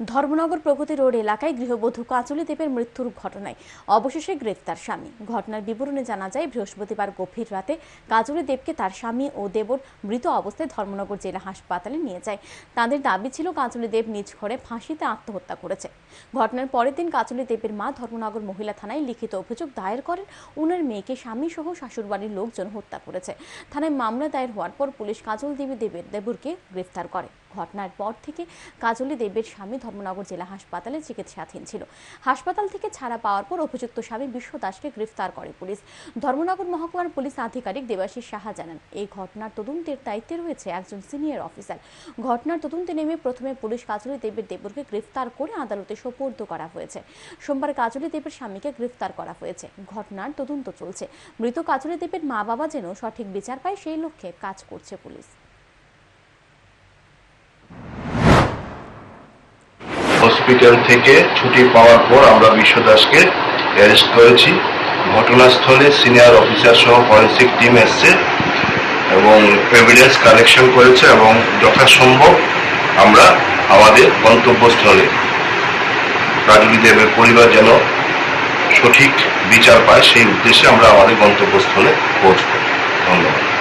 ধর্মনগর প্রগতি road এলাকায় গৃহবধূ কাজলি দেবের মৃত্যুর ঘটনায় অবশেষে গ্রেফতার স্বামী। ঘটনার বিবরণে জানা যায়, বৃহস্পতিবার গভীর রাতে কাজলি দেবকে তার স্বামী ও দেবর মৃত অবস্থায় ধর্মনগর জেলা হাসপাতালে নিয়ে যায়। তাদের দাবি ছিল, কাজলি দেব নিজ ঘরে ফাঁসিতে আত্মহত্যা করেছে। ঘটনার পরের দিন কাজলি দেবের মা ধর্মনগর মহিলা থানায় লিখিত অভিযোগ দায়ের করেন, উনার মেয়েকে স্বামী সহ শাশুড়বাড়ির লোকজন হত্যা করেছে। থানায় মামলা দায়ের হওয়ার পর পুলিশ কাজল দেবী দেবের দেবরকে গ্রেফতার করে। ঘটনার পর থেকে কাজলি দেবের স্বামী ধর্মনগর জেলা হাসপাতালে চিকিৎসাধীন ছিল। হাসপাতাল থেকে ছাড়া পাওয়ার পর অভিযুক্ত স্বামী বিশ্ব দাসকে গ্রেফতার করে পুলিশ। ধর্মনগর মহকুমার পুলিশ আধিকারিক দেবাশিস সাহা জানান, এই ঘটনার তদন্তের দায়িত্বে রয়েছে একজন সিনিয়র অফিসার। ঘটনার তদন্তে নেমে প্রথমে পুলিশ কাজলি দেবের দেবরকে গ্রেফতার করে আদালতে সোপর্দ করা হয়েছে। সোমবার কাজলি দেবের স্বামীকে গ্রেফতার করা হয়েছে। ঘটনার তদন্ত চলছে। মৃত কাজলি দেবের মা বাবা যেন সঠিক বিচার পায়, সেই লক্ষ্যে কাজ করছে পুলিশ। হসপিটাল থেকে ছুটি পাওয়ার পর আমরা বিশ্ব দাসকে অ্যারেস্ট করেছি। ঘটনাস্থলে সিনিয়র অফিসার সহ ফরেন্সিক টিম এসছে এবং এভিডেন্স কালেকশন করেছে এবং যথাসম্ভব আমরা আমাদের গন্তব্যস্থলে রাজুলি দেবের পরিবার যেন সঠিক বিচার পায় সেই উদ্দেশ্যে আমরা আমাদের গন্তব্যস্থলে পৌঁছব। ধন্যবাদ।